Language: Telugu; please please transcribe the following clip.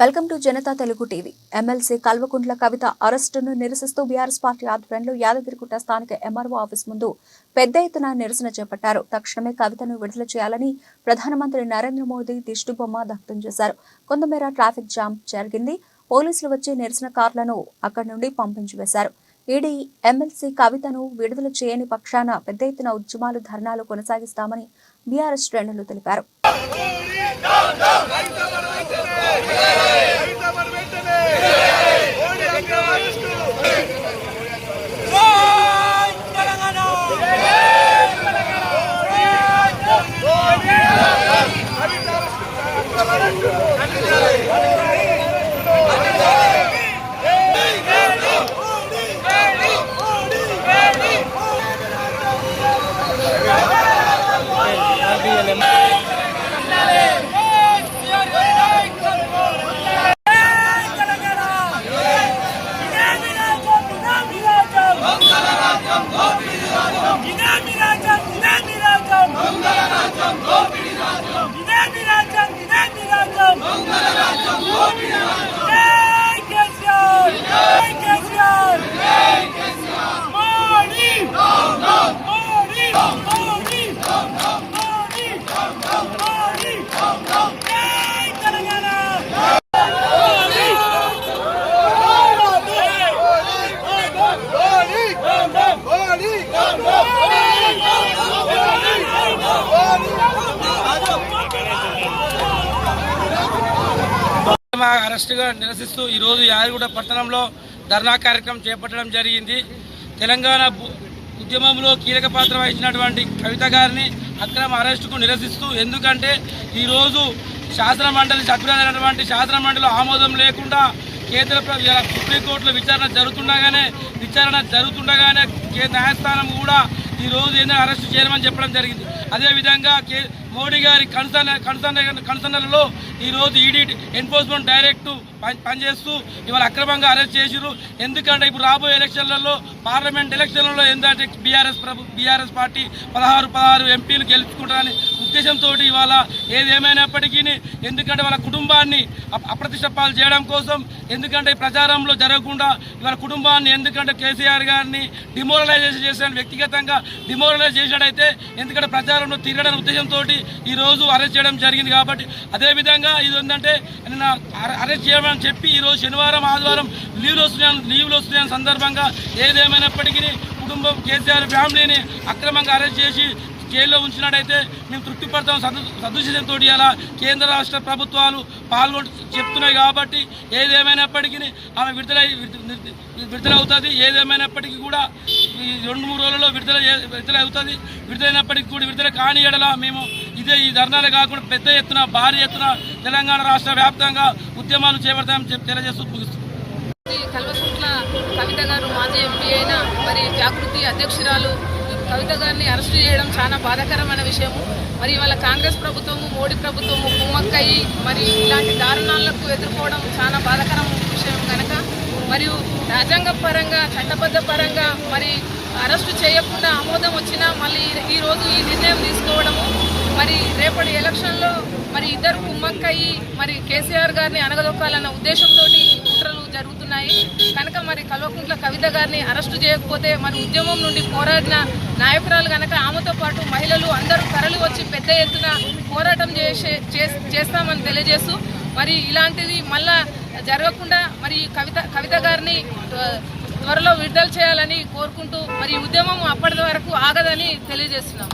Welcome to Janata Telugu TV. MLC Kalvakuntla Kavitha అరెస్టును నిరసిస్తూ బీఆర్ఎస్ పార్టీ ఆధ్వర్యంలో యాదగిరిగుట్ట స్థానిక ఎంఆర్ఓ ఆఫీస్ ముందు పెద్ద ఎత్తున నిరసన చేపట్టారు. తక్షణమే కవితను విడుదల చేయాలని ప్రధానమంత్రి నరేంద్ర మోదీ దిష్టిబొమ్మ దగ్ధం చేశారు. కొంతమేర ట్రాఫిక్ జామ్ జరిగింది. పోలీసులు వచ్చి నిరసనకారులను అక్కడి నుండి పంపించివేశారు. ఈడీ ఎమ్మెల్సీ కవితను విడుదల చేయని పక్షాన పెద్ద ఎత్తున ఉద్యమాలు ధర్నాలు కొనసాగిస్తామని బీఆర్ఎస్ శ్రేణులు తెలిపారు. ரைட் అరెస్టుగా నిరసిస్తూ ఈరోజు యాదగిడ పట్టణంలో ధర్నా కార్యక్రమం చేపట్టడం జరిగింది. తెలంగాణ ఉద్యమంలో కీలక పాత్ర వహించినటువంటి కవిత గారిని అక్రమ అరెస్టుకు నిరసిస్తూ ఎందుకంటే ఈరోజు శాసన మండలి సభ్యులైనటువంటి శాసన మండలి ఆమోదం లేకుండా కేంద్ర సుప్రీంకోర్టులో విచారణ జరుగుతుండగానే విచారణ జరుగుతుండగానే కే- న్యాయస్థానం కూడా ఈ రోజు ఏంటంటే అరెస్ట్ చేయమని చెప్పడం జరిగింది. అదేవిధంగా కే మోడీ గారి కన్సర్న్ కన్సర్న్ కన్సర్న్లలో ఈరోజు ఈడీ ఎన్ఫోర్స్మెంట్ డైరెక్ట్ పని- పనిచేస్తూ ఇవాళ అక్రమంగా అరెస్ట్ చేసిరు ఎందుకంటే ఇప్పుడు రాబోయే ఎలక్షన్లలో పార్లమెంట్ ఎలక్షన్లలో ఏంటంటే బీఆర్ఎస్ ప్రభు బీఆర్ఎస్ పార్టీ పదహారు పదహారు ఎంపీలు గెలుచుకుంటారని ఉద్దేశంతో ఇవాళ ఏదేమైనప్పటికీ ఎందుకంటే వాళ్ళ కుటుంబాన్ని అప్రతిష్టపాలు చేయడం కోసం ఎందుకంటే ఈ ప్రచారంలో జరగకుండా ఇవాళ కుటుంబాన్ని ఎందుకంటే కేసీఆర్ గారిని డిమోరలైజేషన్ చేసిన వ్యక్తిగతంగా డిమోరలైజ్ చేసినట్టయితే ఎందుకంటే ప్రచారంలో తిరగడం ఉద్దేశంతో ఈ రోజు అరెస్ట్ చేయడం జరిగింది కాబట్టి అదేవిధంగా ఇది ఏంటంటే నిన్న అరె- అరెస్ట్ చేయమని చెప్పి ఈరోజు శనివారం ఆదివారం లీవ్లు వస్తున్నాను లీవ్లు వస్తున్నాయని సందర్భంగా ఏదేమైనప్పటికీ కుటుంబం కేసీఆర్ ఫ్యామిలీని అక్రమంగా అరెస్ట్ చేసి జైల్లో ఉంచినట్టయితే మేము తృప్తి పడతాం సదు సదుశేషంతో ఇలా కేంద్ర రాష్ట్ర ప్రభుత్వాలు పాల్గొని చెప్తున్నాయి కాబట్టి ఏదేమైనప్పటికీ ఆమె విడుదల విడుదల అవుతుంది ఏదేమైనప్పటికీ కూడా ఈ రెండు మూడు రోజులలో విడుదల విడుదల అవుతుంది విడుదలైనప్పటికీ కూడా విడుదల కాని ఎడల మేము ఇదే ఈ ధర్నాలే కాకుండా పెద్ద ఎత్తున భారీ ఎత్తున తెలంగాణ రాష్ట్ర వ్యాప్తంగా ఉద్యమాలు చేపడతామని చెప్పి తెలియజేస్తూ ముగిస్తున్నాం కవిత గారు మాజీ ఎంపీ అయిన మరి జాగృతి అధ్యక్షురాలు కవిత గారిని అరెస్ట్ చేయడం చాలా బాధాకరమైన విషయము. మరి ఇవాళ కాంగ్రెస్ ప్రభుత్వము మోడీ ప్రభుత్వము కుమ్మక్కయి మరి ఇలాంటి దారుణాలకు ఎదుర్కోవడం చాలా బాధాకరం విషయం కనుక మరియు రాజ్యాంగ పరంగా చట్టబద్ధ పరంగా మరి అరెస్టు చేయకుండా ఆమోదం వచ్చినా మళ్ళీ ఈరోజు ఈ నిర్ణయం తీసుకోవడము. మరి రేపటి ఎలక్షన్లో మరి ఇద్దరు కుమ్మక్కయ్యి మరి కేసీఆర్ గారిని అనగదొక్కాలన్న ఉద్దేశంతో కుట్రలు జరుగుతున్నాయి కనుక మరి కల్వకుంట్ల కవిత గారిని అరెస్టు చేయకపోతే మరి ఉద్యమం నుండి పోరాడిన నాయకురాలు కనుక ఆమెతో పాటు మహిళలు అందరూ తరలి వచ్చి పెద్ద ఎత్తున పోరాటం చేసే చేస్తామని తెలియజేస్తూ మరి ఇలాంటిది మళ్ళా జరగకుండా మరి కవిత కవిత గారిని త్వరలో విడుదల చేయాలని కోరుకుంటూ మరి ఉద్యమం అప్పటి వరకు ఆగదని తెలియజేస్తున్నాం.